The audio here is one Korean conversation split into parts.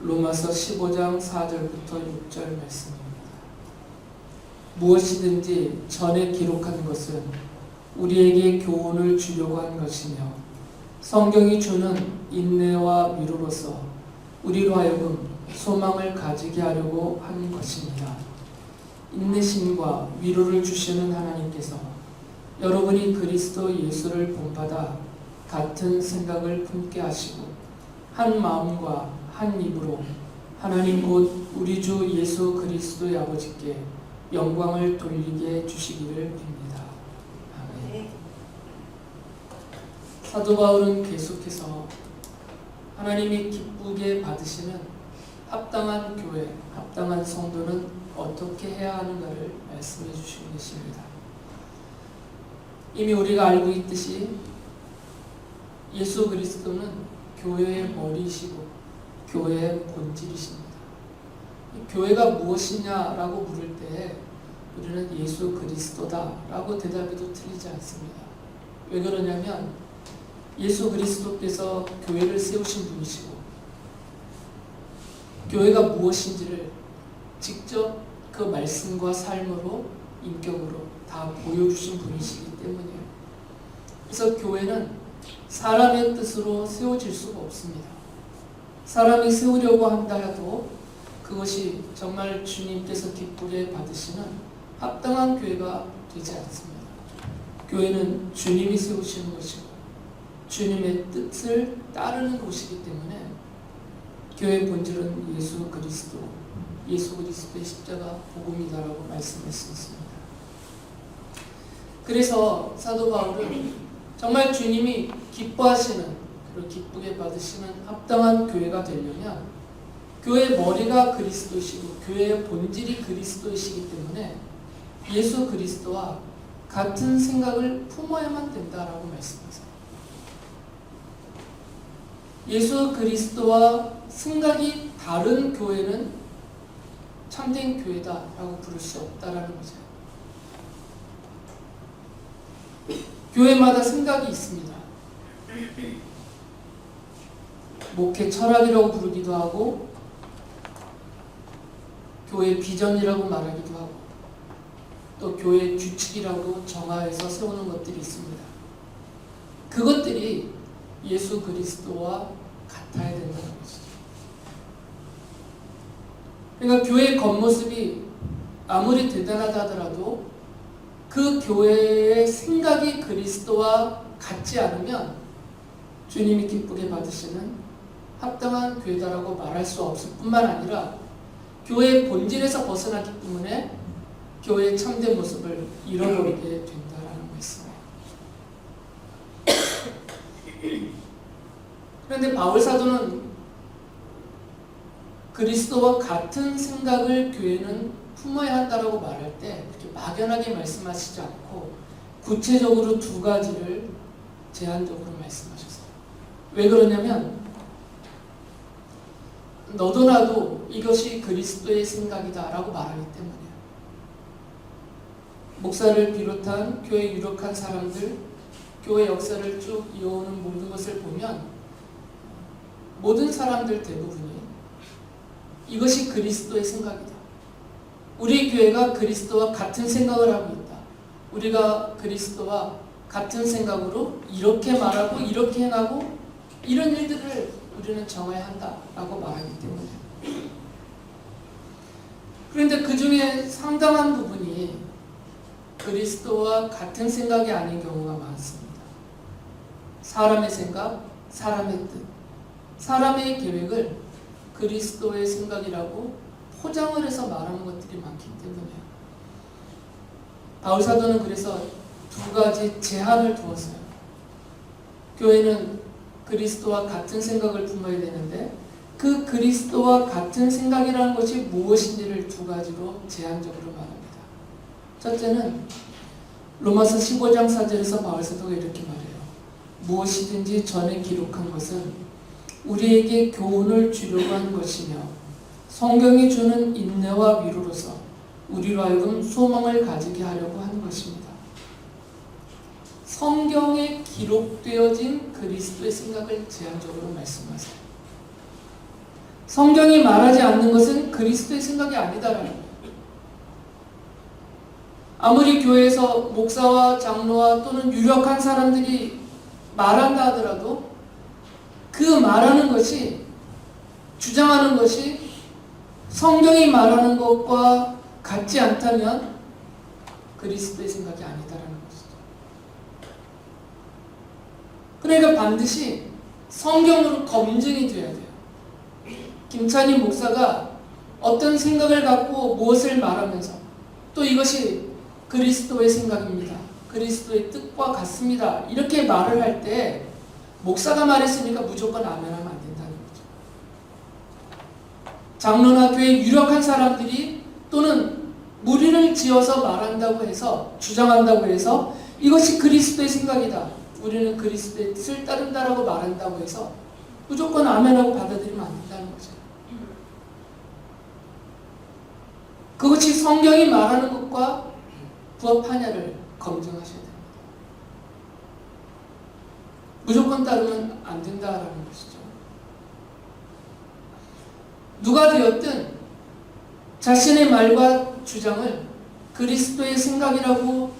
로마서 15장 4절부터 6절 말씀입니다. 무엇이든지 전에 기록한 것은 우리에게 교훈을 주려고 한 것이며 성경이 주는 인내와 위로로서 우리로 하여금 소망을 가지게 하려고 한 것입니다. 인내심과 위로를 주시는 하나님께서 여러분이 그리스도 예수를 본받아 같은 생각을 품게 하시고 한 마음과 한 입으로 하나님 곧 우리 주 예수 그리스도의 아버지께 영광을 돌리게 해주시기를 빕니다. 아멘. 사도 바울은 계속해서 하나님이 기쁘게 받으시는 합당한 교회, 합당한 성도는 어떻게 해야 하는가를 말씀해 주시고 계십니다. 이미 우리가 알고 있듯이 예수 그리스도는 교회의 머리이시고 교회의 본질이십니다. 이 교회가 무엇이냐라고 물을 때 우리는 예수 그리스도다라고 대답해도 틀리지 않습니다. 왜 그러냐면 예수 그리스도께서 교회를 세우신 분이시고 교회가 무엇인지를 직접 그 말씀과 삶으로 인격으로 다 보여주신 분이시기 때문이에요. 그래서 교회는 사람의 뜻으로 세워질 수가 없습니다. 사람이 세우려고 한다 해도 그것이 정말 주님께서 기쁘게 받으시는 합당한 교회가 되지 않습니다. 교회는 주님이 세우시는 것이고 주님의 뜻을 따르는 곳이기 때문에 교회 본질은 예수 그리스도, 예수 그리스도의 십자가 복음이다라고 말씀할 수 있습니다. 그래서 사도 바울은 정말 주님이 기뻐하시는 그리고 기쁘게 받으시는 합당한 교회가 되려면 교회의 머리가 그리스도시고 교회의 본질이 그리스도이시기 때문에 예수 그리스도와 같은 생각을 품어야만 된다라고 말씀하세요. 예수 그리스도와 생각이 다른 교회는 참된 교회다라고 부를 수 없다라는 거죠. 교회마다 생각이 있습니다. 목회 철학이라고 부르기도 하고 교회 비전이라고 말하기도 하고 또 교회 규칙이라고 정하여서 세우는 것들이 있습니다. 그것들이 예수 그리스도와 같아야 된다는 것이죠. 그러니까 교회의 겉모습이 아무리 대단하다 하더라도 그 교회의 생각이 그리스도와 같지 않으면 주님이 기쁘게 받으시는 합당한 교회다라고 말할 수 없을 뿐만 아니라 교회의 본질에서 벗어나기 때문에 교회의 참된 모습을 잃어버리게 된다라는 말씀이에요. 그런데 바울 사도는 그리스도와 같은 생각을 교회는 품어야 한다라고 말할 때 이렇게 막연하게 말씀하시지 않고 구체적으로 두 가지를 제한적으로 말씀하셨어요. 왜 그러냐면 너도 나도 이것이 그리스도의 생각이다 라고 말하기 때문이에요. 목사를 비롯한 교회 유력한 사람들, 교회 역사를 쭉 이어오는 모든 것을 보면 모든 사람들 대부분이 이것이 그리스도의 생각이다. 우리 교회가 그리스도와 같은 생각을 하고 있다. 우리가 그리스도와 같은 생각으로 이렇게 말하고 이렇게 행하고 이런 일들을 우리는 정해야 한다라고 말하기 때문에 그런데 그 중에 상당한 부분이 그리스도와 같은 생각이 아닌 경우가 많습니다. 사람의 생각, 사람의 뜻, 사람의 계획을 그리스도의 생각이라고 포장을 해서 말하는 것들이 많기 때문이에요. 바울 사도는 그래서 두 가지 제한을 두었어요. 교회는 그리스도와 같은 생각을 품어야 되는데 그 그리스도와 같은 생각이라는 것이 무엇인지를 두 가지로 제한적으로 말합니다. 첫째는 로마서 15장 4절에서 바울 사도가 이렇게 말해요. 무엇이든지 전에 기록한 것은 우리에게 교훈을 주려고 한 것이며 성경이 주는 인내와 위로로서 우리로 하여금 소망을 가지게 하려고 하는 것입니다. 성경에 기록되어진 그리스도의 생각을 제한적으로 말씀하세요. 성경이 말하지 않는 것은 그리스도의 생각이 아니다라는 거예요. 아무리 교회에서 목사와 장로와 또는 유력한 사람들이 말한다 하더라도 그 말하는 것이 주장하는 것이 성경이 말하는 것과 같지 않다면 그리스도의 생각이 아니다라는 것이죠. 그러니까 반드시 성경으로 검증이 돼야 돼요. 김찬희 목사가 어떤 생각을 갖고 무엇을 말하면서 또 이것이 그리스도의 생각입니다. 그리스도의 뜻과 같습니다. 이렇게 말을 할 때 목사가 말했으니까 무조건 아멘하면 안 된다는 거죠. 장로나 교회 유력한 사람들이 또는 무리를 지어서 말한다고 해서 주장한다고 해서 이것이 그리스도의 생각이다. 우리는 그리스도의 뜻을 따른다라고 말한다고 해서 무조건 아멘하고 받아들이면 안 된다는 거죠. 그것이 성경이 말하는 것과 부합하냐를 검증하셔야 됩니다. 무조건 따르면 안 된다라는 것이죠. 누가 되었든 자신의 말과 주장을 그리스도의 생각이라고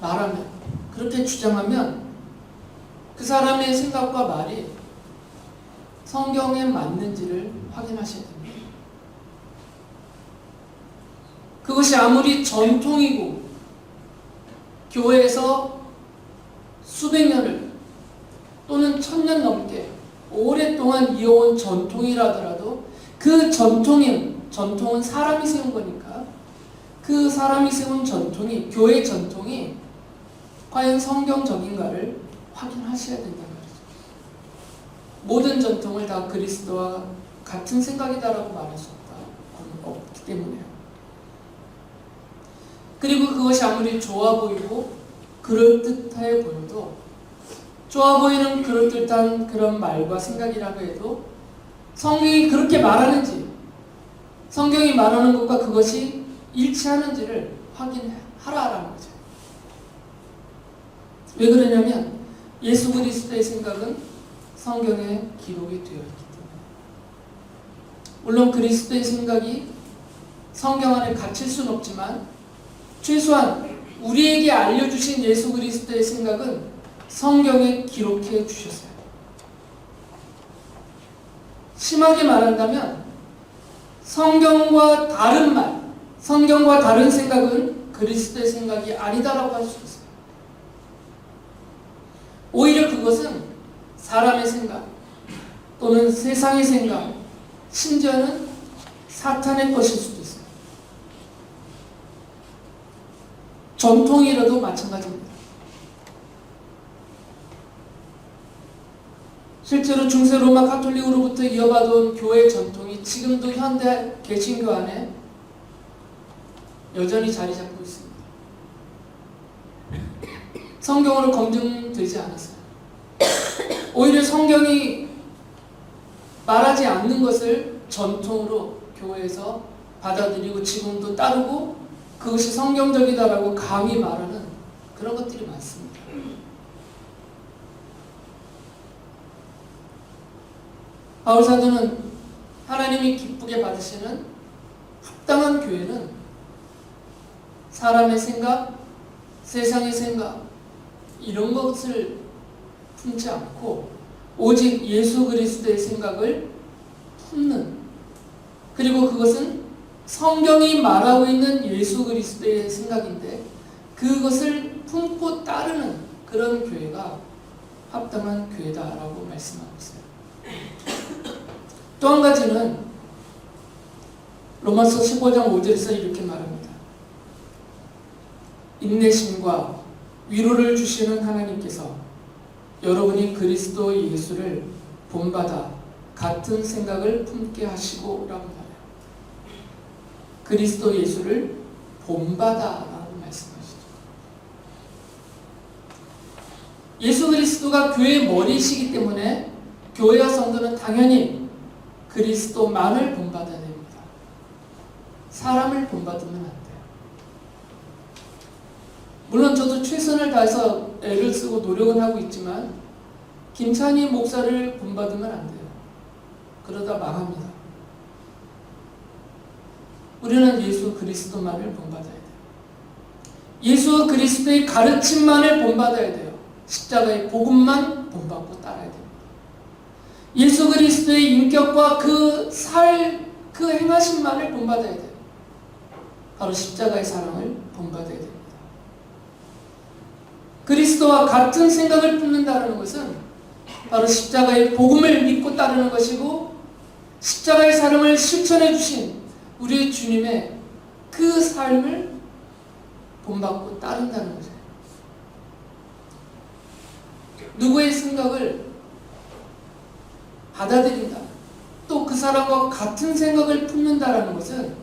말하면 그렇게 주장하면 그 사람의 생각과 말이 성경에 맞는지를 확인하셔야 됩니다. 그것이 아무리 전통이고 교회에서 수백 년을 또는 천년 넘게 오랫동안 이어온 전통이라더라도 그 전통인 전통은 사람이 세운 거니까 그 사람이 세운 전통이 교회 전통이 과연 성경적인가를 확인하셔야 된다는 거죠. 모든 전통을 다 그리스도와 같은 생각이다라고 말할 수 없다. 없기 때문에요. 그리고 그것이 아무리 좋아 보이고 그럴듯해 보여도 좋아 보이는 그럴듯한 그런 말과 생각이라고 해도 성경이 그렇게 말하는지 성경이 말하는 것과 그것이 일치하는지를 확인하라라는 거죠. 왜 그러냐면 예수 그리스도의 생각은 성경에 기록이 되어 있기 때문에 물론 그리스도의 생각이 성경 안에 갇힐 수는 없지만 최소한 우리에게 알려주신 예수 그리스도의 생각은 성경에 기록해 주셨어요. 심하게 말한다면 성경과 다른 말, 성경과 다른 생각은 그리스도의 생각이 아니다라고 할 수 있어요. 오히려 그것은 사람의 생각 또는 세상의 생각, 심지어는 사탄의 것일 수도 있어요. 전통이라도 마찬가지입니다. 실제로 중세 로마 카톨릭으로부터 이어받은 교회 전통이 지금도 현대 개신교 안에 여전히 자리 잡고 있습니다. 성경으로 검증되지 않았어요. 오히려 성경이 말하지 않는 것을 전통으로 교회에서 받아들이고 지금도 따르고 그것이 성경적이다라고 감히 말하는 그런 것들이 많습니다. 바울 사도는 하나님이 기쁘게 받으시는 합당한 교회는 사람의 생각, 세상의 생각 이런 것을 품지 않고 오직 예수 그리스도의 생각을 품는 그리고 그것은 성경이 말하고 있는 예수 그리스도의 생각인데 그것을 품고 따르는 그런 교회가 합당한 교회다라고 말씀하고 있어요. 또 한 가지는 로마서 15장 5절에서 이렇게 말합니다. 인내심과 위로를 주시는 하나님께서 여러분이 그리스도 예수를 본받아 같은 생각을 품게 하시고 라고 말해요. 그리스도 예수를 본받아 라고 말씀하시죠. 예수 그리스도가 교회의 머리이시기 때문에 교회와 성도는 당연히 그리스도만을 본받아야 됩니다. 사람을 본받으면. 물론 저도 최선을 다해서 애를 쓰고 노력은 하고 있지만 김찬희 목사를 본받으면 안 돼요. 그러다 망합니다. 우리는 예수 그리스도만을 본받아야 돼요. 예수 그리스도의 가르침만을 본받아야 돼요. 십자가의 복음만 본받고 따라야 됩니다. 예수 그리스도의 인격과 그 살, 그 행하심만을 본받아야 돼요. 바로 십자가의 사랑을 본받아야 됩니다. 그리스도와 같은 생각을 품는다는 것은 바로 십자가의 복음을 믿고 따르는 것이고 십자가의 사랑을 실천해 주신 우리 주님의 그 삶을 본받고 따른다는 거죠. 누구의 생각을 받아들인다. 또 그 사람과 같은 생각을 품는다라는 것은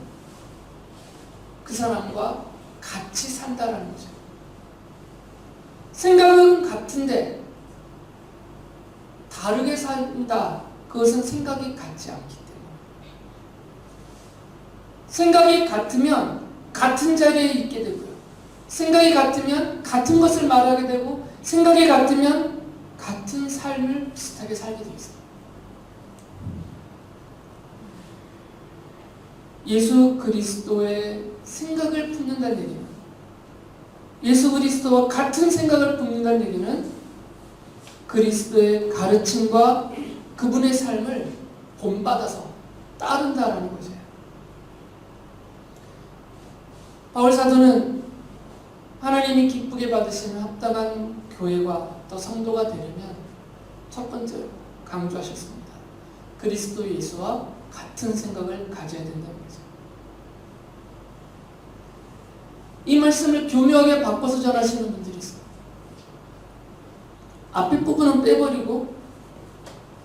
그 사람과 같이 산다라는 거죠. 생각은 같은데 다르게 산다. 그것은 생각이 같지 않기 때문에. 생각이 같으면 같은 자리에 있게 되고요. 생각이 같으면 같은 것을 말하게 되고 생각이 같으면 같은 삶을 비슷하게 살게 되어 있어요. 예수 그리스도의 생각을 품는다는 얘기는 예수 그리스도와 같은 생각을 품는다는 얘기는 그리스도의 가르침과 그분의 삶을 본받아서 따른다라는 거죠. 바울 사도는 하나님이 기쁘게 받으시는 합당한 교회가 또 성도가 되려면 첫 번째로 강조하셨습니다. 그리스도 예수와 같은 생각을 가져야 된다는 거죠. 이 말씀을 교묘하게 바꿔서 전하시는 분들이 있어요. 앞에 부분은 빼버리고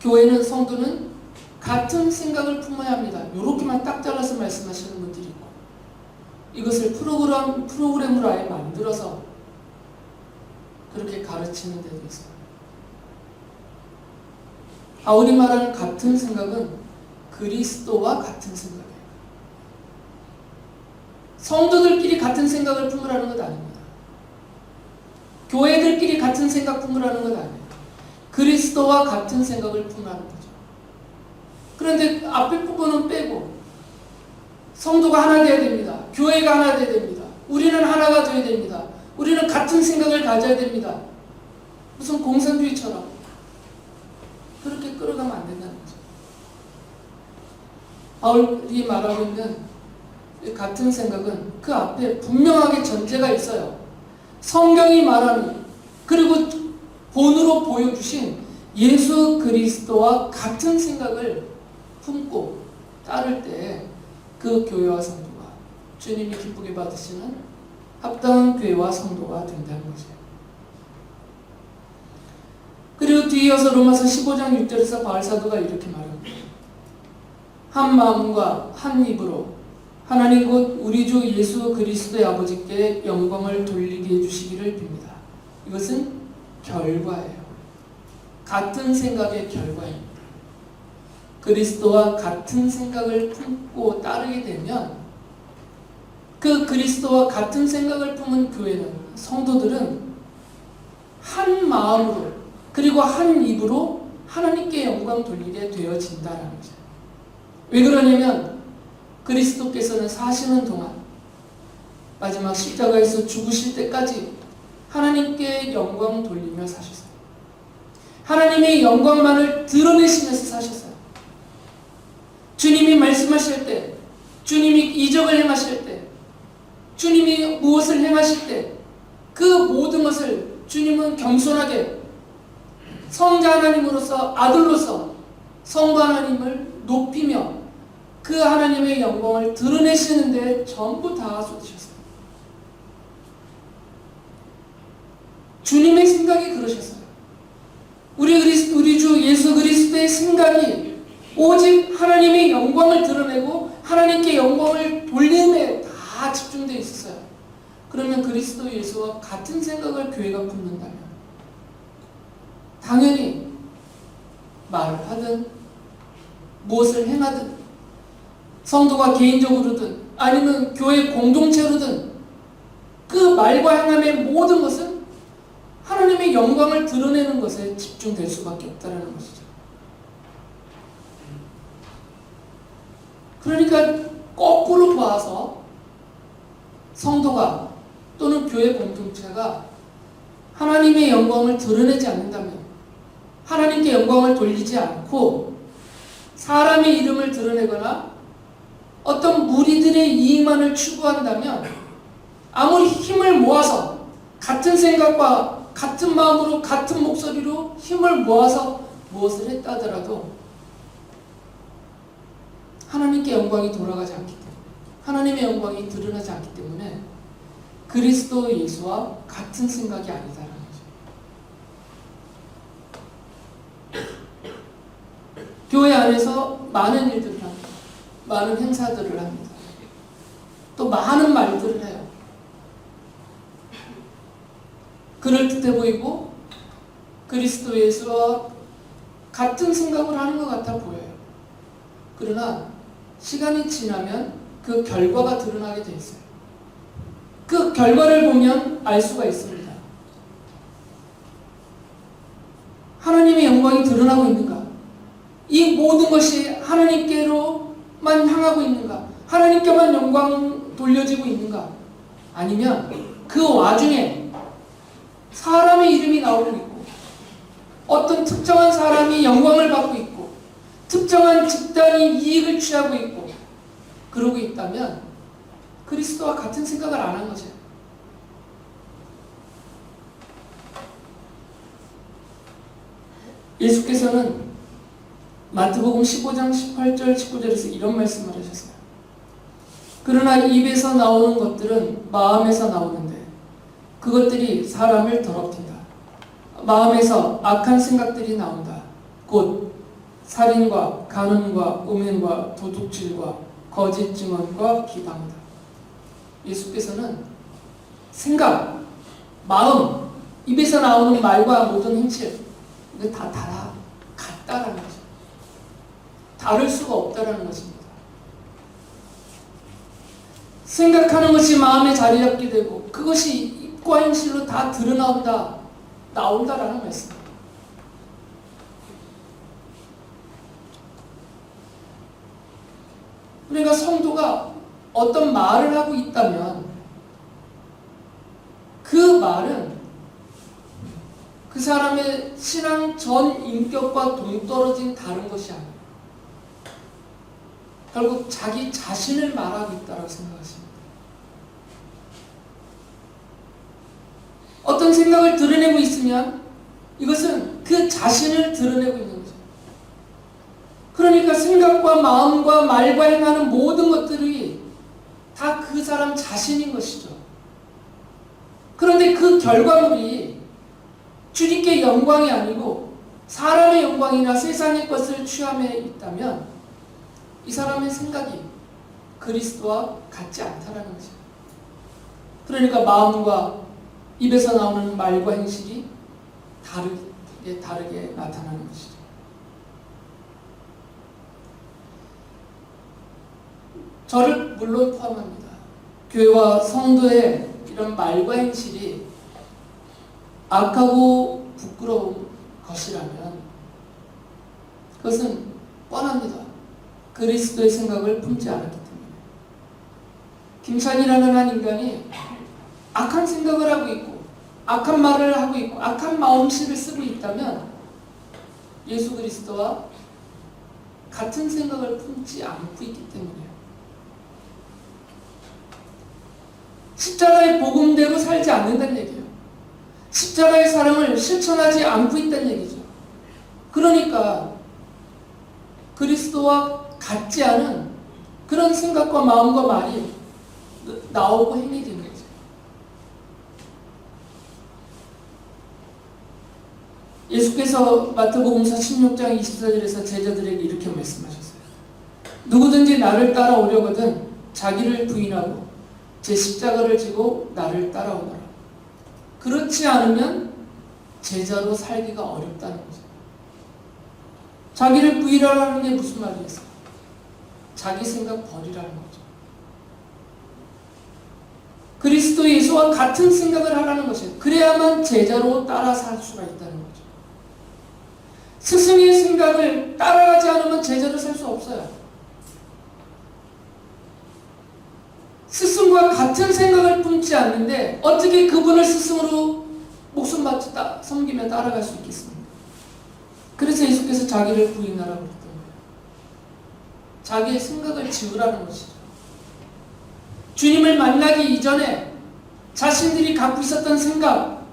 교회는 성도는 같은 생각을 품어야 합니다. 이렇게만 딱 잘라서 말씀하시는 분들이 있고 이것을 프로그램, 프로그램으로 아예 만들어서 그렇게 가르치는 데도 있어요. 바울이 말하는 같은 생각은 그리스도와 같은 생각이에요. 성도들끼리 같은 생각을 품으라는 것 아닙니다. 교회들끼리 같은 생각 품으라는 것 아니에요. 그리스도와 같은 생각을 품으라는 거죠. 그런데 앞에 부분은 빼고 성도가 하나 되어야 됩니다. 교회가 하나 되어야 됩니다. 우리는 하나가 되어야 됩니다. 우리는 같은 생각을 가져야 됩니다. 무슨 공산주의처럼 그렇게 끌어가면 안 된다는 거죠. 바울이 말하고 있는 같은 생각은 그 앞에 분명하게 전제가 있어요. 성경이 말하는 그리고 본으로 보여주신 예수 그리스도와 같은 생각을 품고 따를 때 그 교회와 성도가 주님이 기쁘게 받으시는 합당한 교회와 성도가 된다는 거죠. 그리고 뒤이어서 로마서 15장 6절에서 바울 사도가 이렇게 말합니다. 한 마음과 한 입으로 하나님 곧 우리 주 예수 그리스도의 아버지께 영광을 돌리게 해주시기를 빕니다. 이것은 결과예요. 같은 생각의 결과입니다. 그리스도와 같은 생각을 품고 따르게 되면 그 그리스도와 같은 생각을 품은 교회는 성도들은 한 마음으로 그리고 한 입으로 하나님께 영광 돌리게 되어진다는 거죠. 왜 그러냐면 그리스도께서는 사시는 동안 마지막 십자가에서 죽으실 때까지 하나님께 영광 돌리며 사셨어요. 하나님의 영광만을 드러내시면서 사셨어요. 주님이 말씀하실 때, 주님이 이적을 행하실 때, 주님이 무엇을 행하실 때, 그 모든 것을 주님은 겸손하게 성자 하나님으로서 아들로서 성부 하나님을 높이며 그 하나님의 영광을 드러내시는데 전부 다 쏟으셨어요. 주님의 생각이 그러셨어요. 우리 그리스 우리 주 예수 그리스도의 생각이 오직 하나님의 영광을 드러내고 하나님께 영광을 돌림에 다 집중되어 있었어요. 그러면 그리스도 예수와 같은 생각을 교회가 품는다면 당연히 말을 하든 무엇을 행하든 성도가 개인적으로든 아니면 교회 공동체로든 그 말과 행함의 모든 것은 하나님의 영광을 드러내는 것에 집중될 수밖에 없다는 것이죠. 그러니까 거꾸로 봐서 성도가 또는 교회 공동체가 하나님의 영광을 드러내지 않는다면 하나님께 영광을 돌리지 않고 사람의 이름을 드러내거나 어떤 무리들의 이익만을 추구한다면 아무리 힘을 모아서 같은 생각과 같은 마음으로 같은 목소리로 힘을 모아서 무엇을 했다 하더라도 하나님께 영광이 돌아가지 않기 때문에 하나님의 영광이 드러나지 않기 때문에 그리스도 예수와 같은 생각이 아니다라는 거죠. 교회 안에서 많은 일들을. 많은 행사들을 합니다. 또 많은 말들을 해요. 그럴듯해 보이고 그리스도 예수와 같은 생각을 하는 것 같아 보여요. 그러나 시간이 지나면 그 결과가 드러나게 돼 있어요. 그 결과를 보면 알 수가 있습니다. 하나님의 영광이 드러나고 있는가? 이 모든 것이 하나님께로 만 향하고 있는가? 하나님께만 영광 돌려지고 있는가? 아니면 그 와중에 사람의 이름이 나오고 있고 어떤 특정한 사람이 영광을 받고 있고 특정한 집단이 이익을 취하고 있고 그러고 있다면 그리스도와 같은 생각을 안 한 거죠. 예수께서는 마태복음 15장 18절 19절에서 이런 말씀을 하셨어요. 그러나 입에서 나오는 것들은 마음에서 나오는데 그것들이 사람을 더럽힌다. 마음에서 악한 생각들이 나온다. 곧 살인과 간음과 음행과 도둑질과 거짓 증언과 비방이다. 예수께서는 생각, 마음, 입에서 나오는 말과 모든 행실 이거 다 달아 같다라는 거죠. 다를 수가 없다라는 것입니다. 생각하는 것이 마음에 자리 잡게 되고 그것이 입과 행실로 다 드러나온다, 나온다라는 말씀. 그러니까 성도가 어떤 말을 하고 있다면 그 말은 그 사람의 신앙 전 인격과 동떨어진 다른 것이 아니에요. 결국 자기 자신을 말하고 있다고 생각하십니다. 어떤 생각을 드러내고 있으면 이것은 그 자신을 드러내고 있는 거죠. 그러니까 생각과 마음과 말과 행하는 모든 것들이 다 그 사람 자신인 것이죠. 그런데 그 결과물이 주님께 영광이 아니고 사람의 영광이나 세상의 것을 취함에 있다면 이 사람의 생각이 그리스도와 같지 않다라는 거죠. 그러니까 마음과 입에서 나오는 말과 행실이 다르게 다르게 나타나는 것이죠. 저를 물론 포함합니다. 교회와 성도의 이런 말과 행실이 악하고 부끄러운 것이라면 그것은 뻔합니다. 그리스도의 생각을 품지 않았기 때문에. 김찬이라는 한 인간이 악한 생각을 하고 있고 악한 말을 하고 있고 악한 마음씨를 쓰고 있다면 예수 그리스도와 같은 생각을 품지 않고 있기 때문이에요. 십자가의 복음대로 살지 않는다는 얘기예요. 십자가의 사랑을 실천하지 않고 있다는 얘기죠. 그러니까 그리스도와 같지 않은 그런 생각과 마음과 말이 나오고 행이 되는 거죠. 예수께서 마태복음서 16장 24절에서 제자들에게 이렇게 말씀하셨어요. 누구든지 나를 따라오려거든 자기를 부인하고 제 십자가를 지고 나를 따라오너라. 그렇지 않으면 제자로 살기가 어렵다는 거죠. 자기를 부인하라는 게 무슨 말이겠어요? 자기 생각 버리라는 거죠. 그리스도 예수와 같은 생각을 하라는 것이에요. 그래야만 제자로 따라 살 수가 있다는 거죠. 스승의 생각을 따라하지 않으면 제자로 살 수 없어요. 스승과 같은 생각을 품지 않는데 어떻게 그분을 스승으로 목숨 바쳐 따, 섬기며 따라갈 수 있겠습니까? 그래서 예수께서 자기를 부인하라고. 자기의 생각을 지우라는 것이죠. 주님을 만나기 이전에 자신들이 갖고 있었던 생각,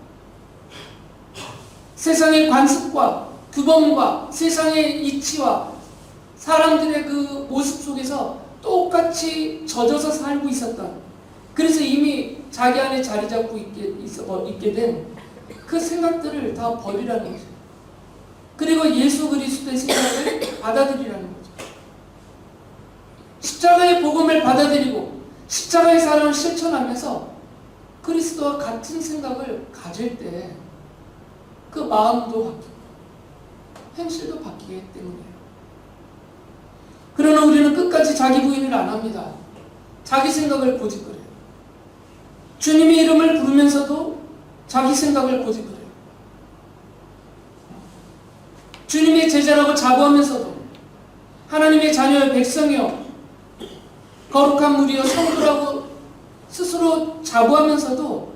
세상의 관습과 규범과 세상의 이치와 사람들의 그 모습 속에서 똑같이 젖어서 살고 있었던 그래서 이미 자기 안에 자리 잡고 있게, 있게 된 그 생각들을 다 버리라는 거죠. 그리고 예수 그리스도의 생각을 받아들이라는 거죠. 십자가의 복음을 받아들이고 십자가의 사랑을 실천하면서 그리스도와 같은 생각을 가질 때 그 마음도 바뀌고 현실도 바뀌기 때문이에요. 그러나 우리는 끝까지 자기 부인을 안 합니다. 자기 생각을 고집거려요. 주님의 이름을 부르면서도 자기 생각을 고집거려요. 주님의 제자라고 자부하면서도 하나님의 자녀의 백성이요 거룩한 무리여 성도라고 스스로 자부하면서도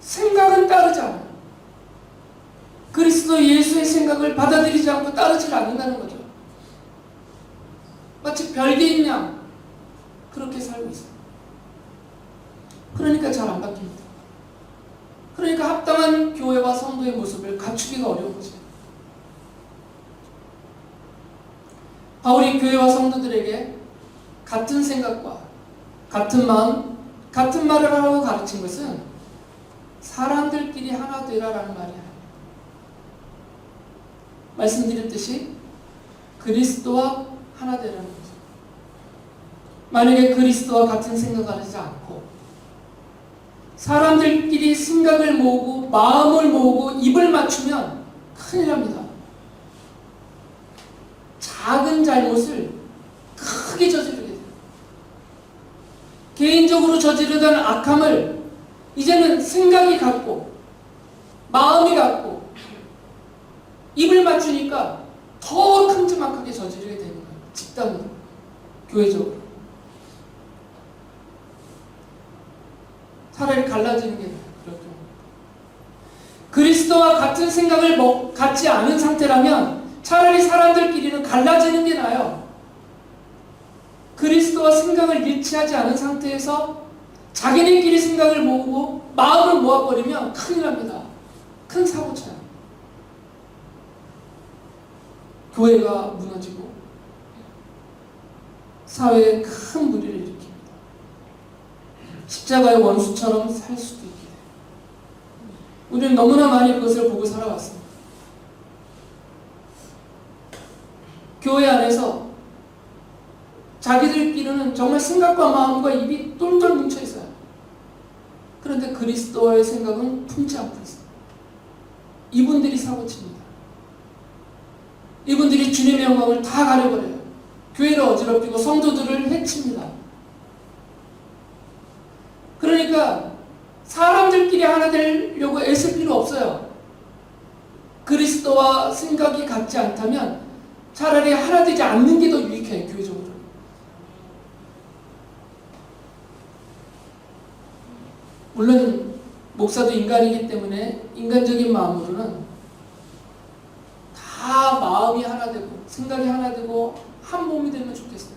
생각은 따르지 않아요. 그리스도 예수의 생각을 받아들이지 않고 따르지 않는다는 거죠. 마치 별개인 양 그렇게 살고 있어요. 그러니까 잘 안 바뀝니다. 그러니까 합당한 교회와 성도의 모습을 갖추기가 어려운 거죠. 바울이 교회와 성도들에게 같은 생각과 같은 마음, 같은 말을 하라고 가르친 것은 사람들끼리 하나 되라라는 말이야. 말씀드렸듯이 그리스도와 하나 되라는 거죠. 만약에 그리스도와 같은 생각을 하지 않고 사람들끼리 생각을 모으고 마음을 모으고 입을 맞추면 큰일 납니다. 작은 잘못을 크게 저지르게 돼요. 개인적으로 저지르던 악함을 이제는 생각이 갖고 마음이 갖고 입을 맞추니까 더 큼지막하게 저지르게 되는 거예요. 집단으로, 교회적으로. 차라리 갈라지는 게. 그럴 경우. 그리스도와 같은 생각을 먹, 갖지 않은 상태라면 차라리 사람들끼리는 갈라지는 게 나아요. 그리스도와 생각을 일치하지 않은 상태에서 자기네끼리 생각을 모으고 마음을 모아버리면 큰일 납니다. 큰 사고 쳐요. 교회가 무너지고 사회에 큰 무리를 일으킵니다. 십자가의 원수처럼 살 수도 있게 돼요. 우리는 너무나 많이 그것을 보고 살아왔습니다. 교회 안에서 자기들끼리는 정말 생각과 마음과 입이 똘똘 뭉쳐 있어요. 그런데 그리스도와의 생각은 품지 않고 있어요. 이분들이 사고칩니다. 이분들이 주님의 영광을 다 가려버려요. 교회를 어지럽히고 성도들을 해칩니다. 그러니까 사람들끼리 하나 되려고 애쓸 필요 없어요. 그리스도와 생각이 같지 않다면 차라리 하나 되지 않는 게 더 유익해요, 교회적으로. 물론 목사도 인간이기 때문에 인간적인 마음으로는 다 마음이 하나 되고 생각이 하나 되고 한 몸이 되면 좋겠어요.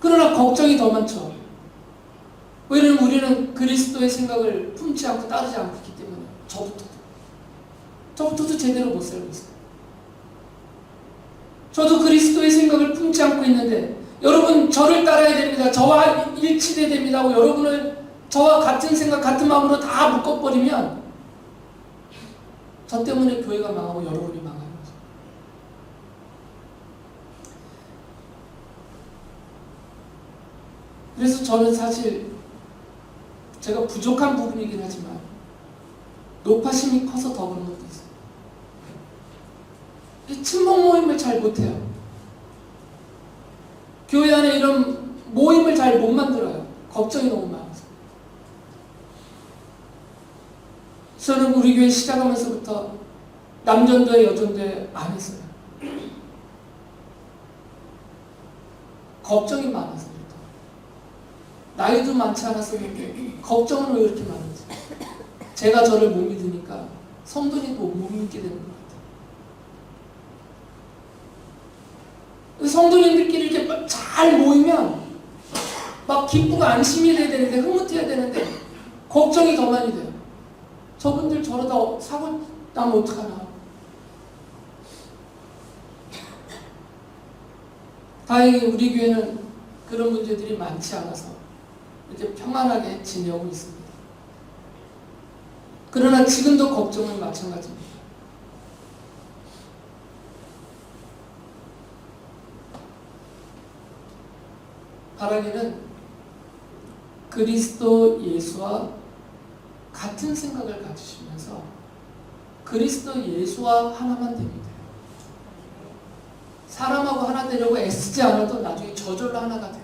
그러나 걱정이 더 많죠. 왜냐면 우리는 그리스도의 생각을 품지 않고 따르지 않고 있기 때문에 저부터도 저부터도 제대로 못 살고 있어요. 저도 그리스도의 생각을 품지 않고 있는데 여러분 저를 따라야 됩니다. 저와 일치돼야 됩니다. 하고 여러분을 저와 같은 생각, 같은 마음으로 다 묶어버리면 저 때문에 교회가 망하고 여러분이 망하는 거죠. 그래서 저는 사실 제가 부족한 부분이긴 하지만 높아심이 커서 더 그런 것도 있어요. 이 친목 모임을 잘 못해요. 교회 안에 이런 모임을 잘 못 만들어요. 걱정이 너무 많아서. 저는 우리 교회 시작하면서부터 남전도회 여전도회 안 했어요. 걱정이 그렇다. 나이도 많지 않았었는데 걱정은 왜 이렇게 많은지 제가 저를 못 믿으니까 성도님도 못 믿게 되는 것 같아요. 성도님들끼리 이렇게 막잘 모이면 막 기쁘고 안심이 돼야 되는데 흐뭇해야 되는데 걱정이 더 많이 돼요. 저분들 저러다 사고 나면 어떡하나. 다행히 우리 교회는 그런 문제들이 많지 않아서 이렇게 평안하게 지내고 있습니다. 그러나 지금도 걱정은 마찬가지입니다. 바라기는 그리스도 예수와 같은 생각을 가지시면서 그리스도 예수와 하나만 됩니다. 사람하고 하나 되려고 애쓰지 않아도 나중에 저절로 하나가 돼요.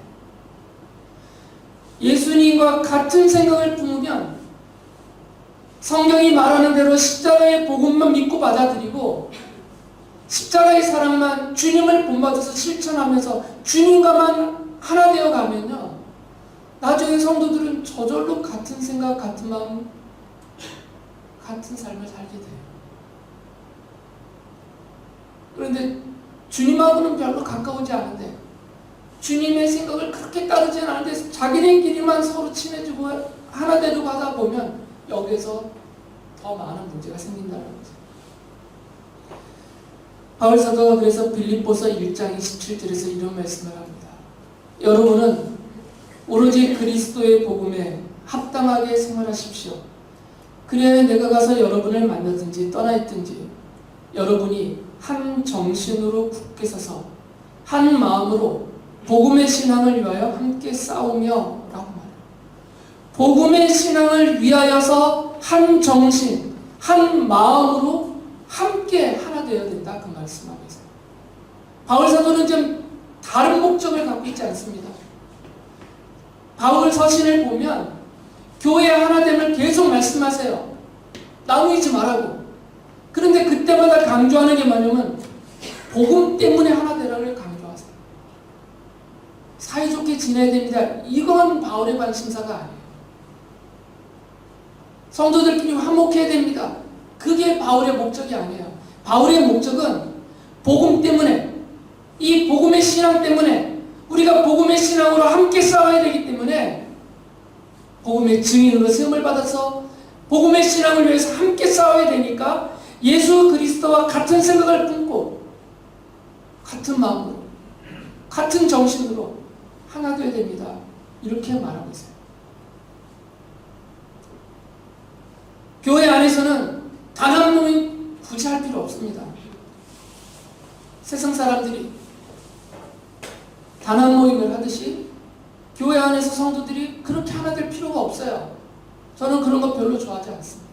예수님과 같은 생각을 품으면 성경이 말하는 대로 십자가의 복음만 믿고 받아들이고 십자가의 사랑만 주님을 본받아서 실천하면서 주님과만 하나 되어 가면요. 나중에 성도들은 저절로 같은 생각, 같은 마음, 같은 삶을 살게 돼요. 그런데 주님하고는 별로 가까우지 않은데 주님의 생각을 그렇게 따르지는 않은데 자기네끼리만 서로 친해지고 하나 되려고 하다 보면 여기에서 더 많은 문제가 생긴다는 거죠. 바울 사도가 그래서 빌립보서 1장 27절에서 이런 말씀을 합니다. 여러분은 오로지 그리스도의 복음에 합당하게 생활하십시오. 그래야 내가 가서 여러분을 만나든지 떠나 있든지 여러분이 한 정신으로 굳게 서서 한 마음으로 복음의 신앙을 위하여 함께 싸우며 라고 말해요. 복음의 신앙을 위하여서 한 정신, 한 마음으로 함께 하나 되어야 된다. 그 말씀하면서. 바울 사도는 좀 다른 목적을 갖고 있지 않습니다. 바울 서신을 보면 교회 하나됨을 계속 말씀하세요. 나누지 말라고. 그런데 그때마다 강조하는 게 뭐냐면 복음 때문에 하나 되라를 강조하세요. 사이좋게 지내야 됩니다. 이건 바울의 관심사가 아니에요. 성도들끼리 화목해야 됩니다. 그게 바울의 목적이 아니에요. 바울의 목적은 복음 때문에 이 복음의 신앙 때문에 우리가 복음의 신앙으로 함께 싸워야 되기 때문에 복음의 증인으로 세움을 받아서 복음의 신앙을 위해서 함께 싸워야 되니까 예수 그리스도와 같은 생각을 품고 같은 마음으로 같은 정신으로 하나 되어야 됩니다. 이렇게 말하고 있어요. 교회 안에서는 단한 놈이 굳이 할 필요 없습니다. 세상 사람들이 단 한 모임을 하듯이 교회 안에서 성도들이 그렇게 하나 될 필요가 없어요. 저는 그런 거 별로 좋아하지 않습니다.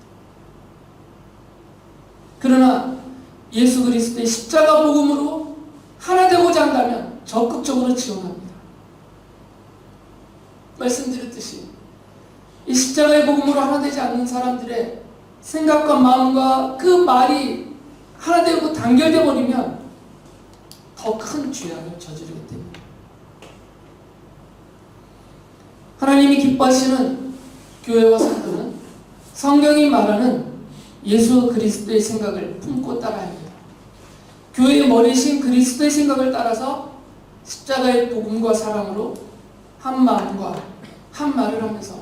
그러나 예수 그리스도의 십자가 복음으로 하나 되고자 한다면 적극적으로 지원합니다. 말씀드렸듯이 이 십자가의 복음으로 하나 되지 않는 사람들의 생각과 마음과 그 말이 하나 되고 단결돼 버리면 더 큰 죄악을 저지르기 때문에 하나님이 기뻐하시는 교회와 성도는 성경이 말하는 예수 그리스도의 생각을 품고 따라야 합니다. 교회의 머리신 그리스도의 생각을 따라서 십자가의 복음과 사랑으로 한 마음과 한 말을 하면서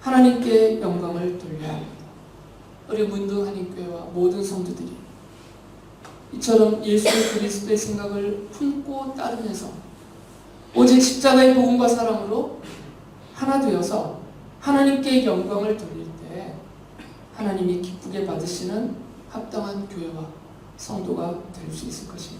하나님께 영광을 돌려야 합니다. 우리 문등 한인교회와 모든 성도들이 이처럼 예수 그리스도의 생각을 품고 따르면서 오직 십자가의 복음과 사랑으로 하나 되어서 하나님께 영광을 돌릴 때 하나님이 기쁘게 받으시는 합당한 교회와 성도가 될 수 있을 것입니다.